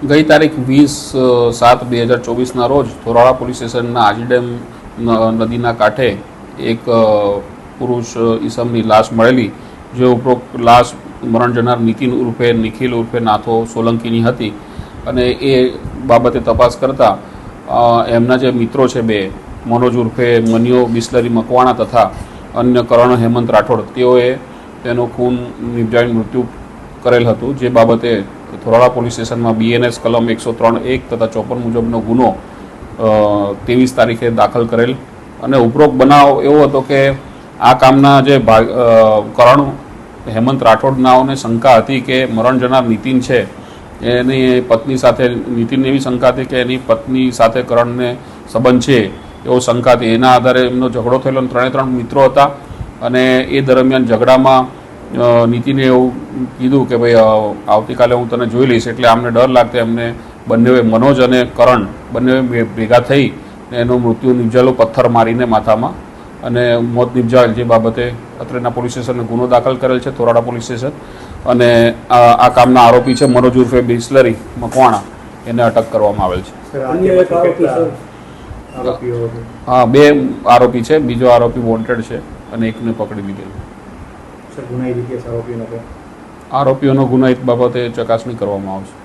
ગઈ તારીખ વીસ સાત બે હજાર ચોવીસના રોજ ધોરાળા પોલીસ સ્ટેશનના આજી ડેમ નદીના કાંઠે એક પુરુષ ઈસમની લાશ મળેલી, જે ઉપરોક્ત લાશ મરણ જનાર નીતિન ઉર્ફે, નિખિલ ઉર્ફે નાથો સોલંકીની હતી અને એ બાબતે તપાસ કરતા એમના જે મિત્રો છે બે, મનોજ ઉર્ફે, મનિયો બિસ્લરી મકવાણા તથા અન્ય કરણ હેમંત રાઠોડ, તેઓએ તેનું ખૂન નિપજાવી મૃત્યુ કરેલ હતું, જે બાબતે થોરાળા પોલીસ સ્ટેશનમાં બીએનએસ કલમ એકસો ત્રણ એક તથા ચોપન મુજબનો ગુનો ત્રેવીસ તારીખે દાખલ કરેલ. અને ઉપરોક્ત બનાવ એવો હતો કે આ કામના જે ભાગ કરણ, હેમંત રાઠોડનાઓને શંકા હતી કે મરણ જનાર નીતિન છે, એની પત્ની સાથે, નીતિનને એવી શંકા હતી કે એની પત્ની સાથે કરણને સંબંધ છે, એવો શંકા હતી. એના આધારે એમનો ઝઘડો થયેલો ત્રણે ત્રણ મિત્રો હતા. અને એ દરમિયાન ઝઘડામાં નીતિને એવું કીધું કે ભાઈ આવતીકાલે હું તને જોઈ લઈશ. એટલે આમને ડર લાગતો એમને બંનેએ મનોજ અને કરણ બંને ભેગા થઈ ને એનું મૃત્યુ નિપજાયેલો પથ્થર મારીને માથામાં અને મોત નિપજાયેલ જે બાબતે અત્રેના પોલીસ સ્ટેશને ગુનો દાખલ કરેલ છે થોરાડા પોલીસ સ્ટેશન. અને આ આ કામના આરોપી છે મનોજ ઉર્ફે બિસ્લરી મકવાણા. એને અટક કરવામાં આવેલ છે? હા બે આરોપી છે. બીજો આરોપી વોન્ટેડ છે અને એકને પકડી લીધેલ. ગુનાહિત આરોપીઓનો ગુનાહિત બાબતે ચકાસણી કરવામાં આવશે.